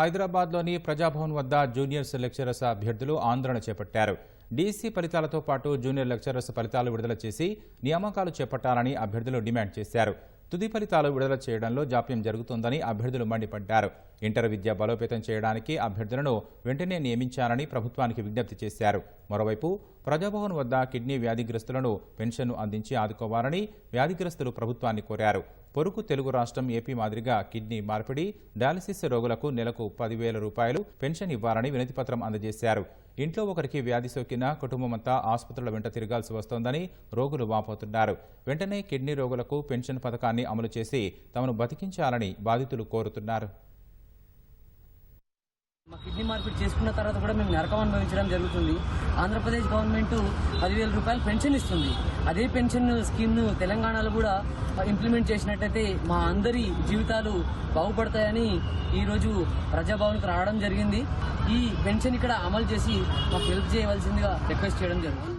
హైదరాబాద్లోని ప్రజాభవన్ వద్ద juniors lecturers అభ్యర్థులు ఆందోళన చేపట్టారు. డీసీ ఫలితాలతో పాటు జూనియర్ లెక్చరర్స్ ఫలితాలు విడుదల చేసి నియామకాలు చేపట్టాలని అభ్యర్థులు డిమాండ్ చేశారు. తుది ఫలితాలు విడుదల చేయడంలో జాప్యం జరుగుతోందని అభ్యర్థులు మండిపడ్డారు. ఇంటర్ విద్య బలోపేతం చేయడానికి అభ్యర్థులను వెంటనే నియమించాలని ప్రభుత్వానికి విజ్ఞప్తి చేశారు. మరోవైపు ప్రజాభవన్ వద్ద కిడ్నీ వ్యాధిగ్రస్తులను పెన్షన్ను అందించి ఆదుకోవాలని వ్యాధిగ్రస్తులు ప్రభుత్వాన్ని కోరారు. పొరుగు తెలుగు రాష్ట్రం ఏపీ మాదిరిగా కిడ్నీ మార్పిడి డయాలసిస్ రోగులకు నెలకు పదివేల రూపాయలు పెన్షన్ ఇవ్వాలని వినతిపత్రం అందజేశారు. ఇంట్లో ఒకరికి వ్యాధి సోకిన కుటుంబమంతా ఆసుపత్రుల వెంట తిరగాల్సి వస్తోందని రోగులు వాపోతున్నారు. వెంటనే కిడ్నీ రోగులకు పెన్షన్ పథకాన్ని అమలు చేసి తమను బతికించాలని బాధితులు కోరుతున్నారు. కిడ్నీ మార్పిడి చేసుకున్న తర్వాత కూడా మేము నరకం అనుభవించడం జరుగుతుంది. ఆంధ్రప్రదేశ్ గవర్నమెంట్ పదివేల రూపాయలు పెన్షన్ ఇస్తుంది. అదే పెన్షన్ స్కీమ్ను తెలంగాణలో కూడా ఇంప్లిమెంట్ చేసినట్టయితే మా అందరి జీవితాలు బాగుపడతాయని ఈరోజు ప్రజాభవన్కి రావడం జరిగింది. ఈ పెన్షన్ ఇక్కడ అమలు చేసి మాకు హెల్ప్ చేయవలసిందిగా రిక్వెస్ట్ చేయడం జరుగుతుంది.